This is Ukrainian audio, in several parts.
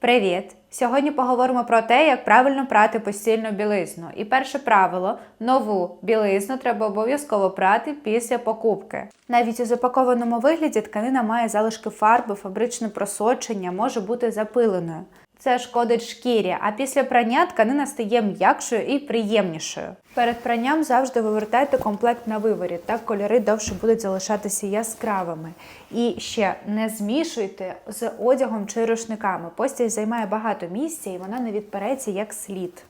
Привіт! Сьогодні поговоримо про те, як правильно прати постільну білизну. І перше правило: нову білизну треба обов'язково прати після покупки. Навіть у запакованому вигляді тканина має залишки фарби, фабричне просочення, може бути запиленою. Це шкодить шкірі, а після прання тканина стає м'якшою і приємнішою. Перед пранням завжди вивертайте комплект на виворі, так кольори довше будуть залишатися яскравими. І ще не змішуйте з одягом чи рушниками. Постіль займає багато місця і вона не відпереться як слід.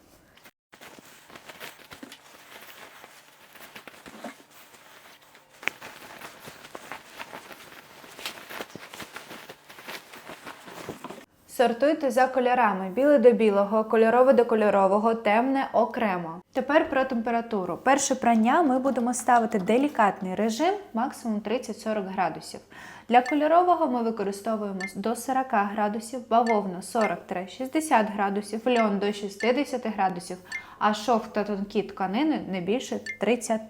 Сортуйте за кольорами: біле до білого, кольорове до кольорового, темне окремо. Тепер про температуру. Перше прання ми будемо ставити делікатний режим, максимум 30-40 градусів. Для кольорового ми використовуємо до 40 градусів, бавовну 40-60 градусів, льон до 60 градусів, а шовк та тонкі тканини не більше 30.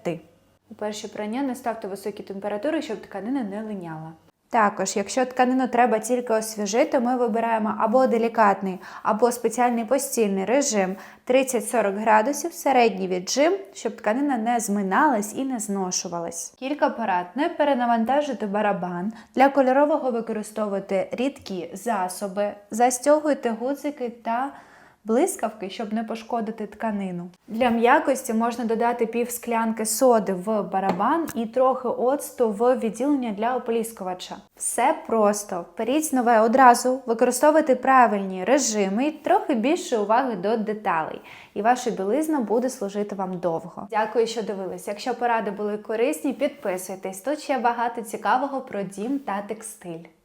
У перші прання не ставте високі температури, щоб тканина не линяла. Також, якщо тканину треба тільки освіжити, ми вибираємо або делікатний, або спеціальний постільний режим 30-40 градусів, середній віджим, щоб тканина не зминалась і не зношувалась. Кілька порад. Не перенавантажуйте барабан. Для кольорового використовуйте рідкі засоби, застягуйте гудзики та блискавки, щоб не пошкодити тканину. Для м'якості можна додати пів склянки соди в барабан і трохи оцту в відділення для ополіскувача. Все просто. Беріть нове одразу, використовуйте правильні режими і трохи більше уваги до деталей. І ваша білизна буде служити вам довго. Дякую, що дивились. Якщо поради були корисні, підписуйтесь. Тут ще багато цікавого про дім та текстиль.